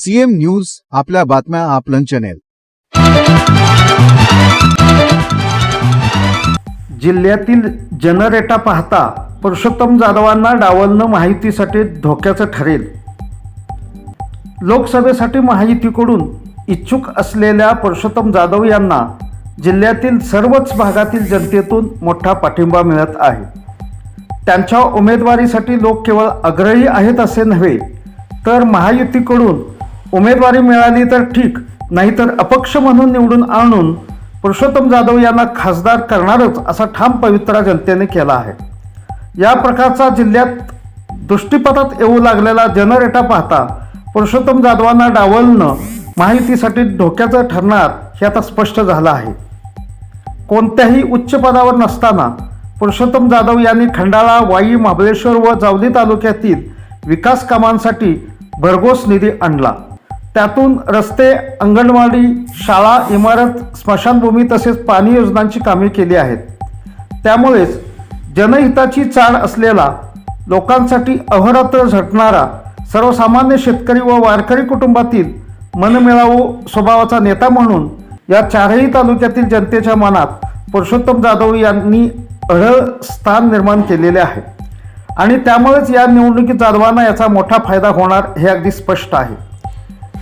CM news आपल्या बातम्या आपलं चॅनेल. जिल्ह्यातील जनरेटा पाहता पुरुषोत्तम जाधवांना डावलणं माहितीसाठी धोक्याचं ठरेल. लोकसभेसाठी माहितीकडून इच्छुक असलेल्या पुरुषोत्तम जाधव यांना जिल्ह्यातील सर्वच भागातील जनतेतून मोठा पाठिंबा मिळत आहे. त्यांच्या उमेदवारीसाठी लोक केवळ आग्रही आहेत असे नव्हे तर महायुतीकडून उमेदवारी मिळाली तर ठीक नाहीतर अपक्ष म्हणून निवडून आणून पुरुषोत्तम जाधव यांना खासदार करणारच असा ठाम पवित्रा जनतेने केला आहे. या प्रकारचा जिल्ह्यात दृष्टीपथात येऊ लागलेला जनरेटा पाहता पुरुषोत्तम जाधवांना डावलणं माहितीसाठी धोक्याचं ठरणार हे आता स्पष्ट झालं आहे. कोणत्याही उच्च पदावर नसताना पुरुषोत्तम जाधव यांनी खंडाळा वाई महाबळेश्वर व जावली तालुक्यातील विकास कामांसाठी भरघोस निधी आणला. त्यातून रस्ते अंगणवाडी शाळा इमारत स्मशानभूमी तसेच पाणी योजनांची कामे केली आहेत. त्यामुळेच जनहिताची चाळ असलेला लोकांसाठी अहोरात्र झटणारा सर्वसामान्य शेतकरी व वारकरी कुटुंबातील मनमिळावू स्वभावाचा नेता म्हणून या चारही तालुक्यातील जनतेच्या मनात पुरुषोत्तम जाधव यांनी अढळ स्थान निर्माण केलेले आहे. आणि त्यामुळेच या निवडणुकीत जाधवांना याचा मोठा फायदा होणार हे अगदी स्पष्ट आहे.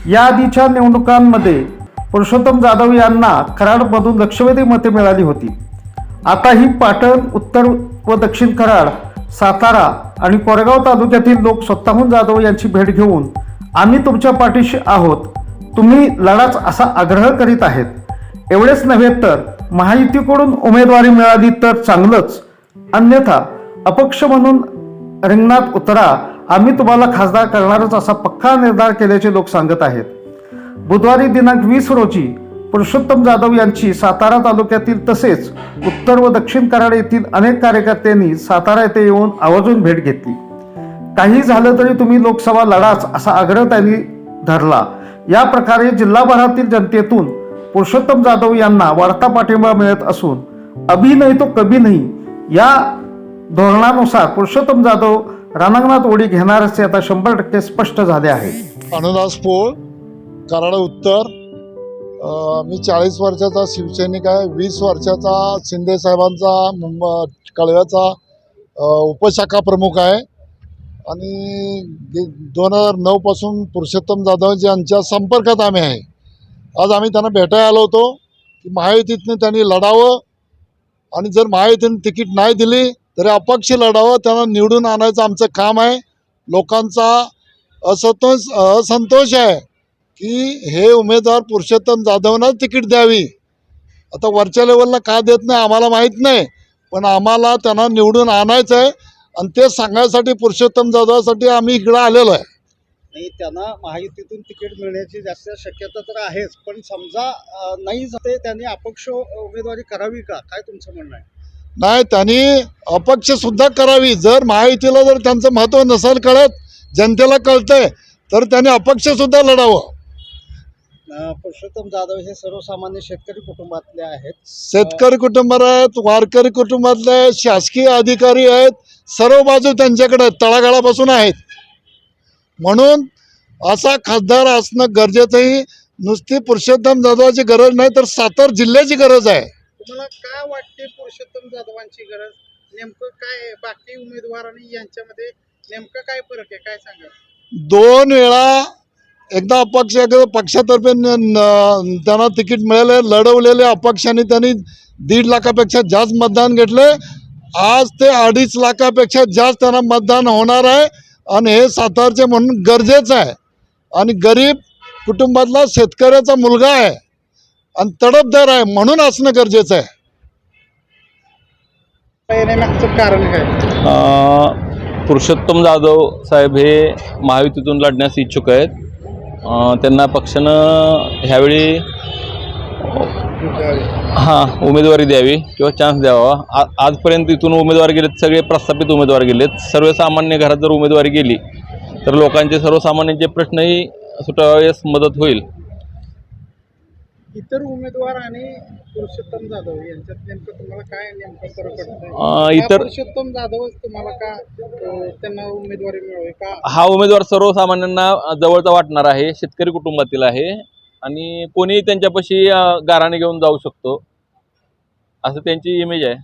या आधीच्या निवडणुकांमध्ये पुरुषोत्तम जाधव यांना कराडमधून लक्षवेधी मते मिळाली होती. आता ही पाटण उत्तर व दक्षिण कराड सातारा आणि कोरेगाव तालुक्यातील लोक स्वतःहून जाधव यांची भेट घेऊन आम्ही तुमच्या पाठीशी आहोत. तुम्ही लढाच असा आग्रह करीत आहेत. एवढेच नव्हे तर महायुतीकडून उमेदवारी मिळाली तर चांगलंच. अन्यथा अपक्ष म्हणून रिंगणात उतरा आम्ही तुम्हाला खासदार करणारच असा पक्का निर्धार केल्याचे लोक सांगत आहेत. बुधवारी दिनांक वीस रोजी पुरुषोत्तम जाधव यांची सातारा तालुक्यातील तसेच उत्तर व दक्षिण कराड येथील अनेक कार्यकर्त्यांनी सातारा येथे येऊन आवर्जून भेट घेतली. काही झालं तरी तुम्ही लोकसभा लढाच असा आग्रह त्यांनी धरला. या प्रकारे जिल्हाभरातील जनतेतून पुरुषोत्तम जाधव यांना वाढता पाठिंबा मिळत असून अभिनय नाही तो कभी नाही. या धोरणानुसार पुरुषोत्तम जाधव रणांगणात उडी घेणार असे आता शंभर टक्के स्पष्ट झाले आहे. अनुदास पोळ कराड उत्तर मी चाळीस वर्षाचा शिवसैनिक आहे वीस वर्षाचा शिंदे साहेबांचा मुंब कळव्याचा उपशाखा प्रमुख आहे. आणि दोन हजार नऊपासून पुरुषोत्तम जाधव यांच्या संपर्कात आम्ही आहे. आज आम्ही त्यांना भेटायला आलो होतो की महायुतीतनं त्यांनी लढावं. आणि जर महायुतीनं तिकीट नाही दिली तरी अपक्ष लढावं त्यांना निवडून आणायचं आमचं काम आहे. लोकांचा असंतोष असंतोष आहे की हे उमेदवार पुरुषोत्तम जाधवनाच तिकीट द्यावी. आता वरच्या लेवलला का देत नाही आम्हाला माहीत नाही. पण आम्हाला त्यांना निवडून आणायचं आहे आणि ते सांगण्यासाठी पुरुषोत्तम जाधवासाठी आम्ही इकडं आलेलो आहे. नाही त्यांना माहितीतून तिकीट मिळण्याची जास्त शक्यता तर आहेच. पण समजा नाही जाते त्यांनी अपक्ष उमेदवारी करावी का? काय तुमचं म्हणणं आहे? नाही त्यांनी अपक्ष सुद्धा करावी. जर महायुतीला जर त्यांचं महत्त्व नसेल कळत जनतेला कळतंय तर त्यांनी अपक्ष सुद्धा लढावं. पुरुषोत्तम जाधव हे सर्वसामान्य शेतकरी कुटुंबातले आहेत. शेतकरी कुटुंबात आहेत वारकरी कुटुंबातले आहेत शासकीय अधिकारी आहेत सर्व बाजू त्यांच्याकडे तळागाळापासून आहेत. म्हणून असा खासदार असणं गरजेचंही नुसती पुरुषोत्तम जाधवाची गरज नाही तर सातार जिल्ह्याची गरज आहे. तुम्हाला काय वाटते पुरुषोत्तम जाधवांची गरज? नेमकं काय आहे? बाकी उमेदवार आणि यांच्यामध्ये नेमकं काय फरक आहे? काय सांगा दोन वेळा एकदा अपक्ष पक्षातर्फे न- त्यांना तिकीट मिळाले लढवलेले अपक्षाने त्यांनी दीड लाखापेक्षा जास्त मतदान घेतले. आज ते अडीच लाखापेक्षा जास्त त्यांना मतदान होणार आहे आणि हे सातारचे म्हणून गरजेचं आहे. आणि गरीब कुटुंबातला शेतकऱ्याचा मुलगा आहे. आणि तडफदार आहे म्हणून असणं गरजेचं आहे. कारण काय? अ, पुरुषोत्तम जाधव साहेब हे महायुतीतून लढण्यास इच्छुक आहेत. अ, त्यांना पक्षानं ह्यावेळी हां उमेदवारी द्यावी किंवा चान्स द्यावा. आ आजपर्यंत इथून उमेदवार गेलेत सगळे प्रस्थापित उमेदवार गेलेत. सर्वसामान्य घरात जर उमेदवारी गेली तर लोकांचे सर्वसामान्यांचे प्रश्नही सुटावयास मदत होईल. इतर उमेदवार आणि पुरुषोत्तम जाधव यांच्यात नेमकं तुम्हाला काय नेमकं फरक का इतर पुरुषोत्तम जाधवच तुम्हाला का त्यांना उमेदवारी मिळावी का? हा उमेदवार सर्वसामान्यांना जवळचा वाटणार आहे शेतकरी कुटुंबातील आहे आणि कोणीही त्यांच्यापाशी गाराणे घेऊन जाऊ शकतो. असं त्यांची इमेज आहे.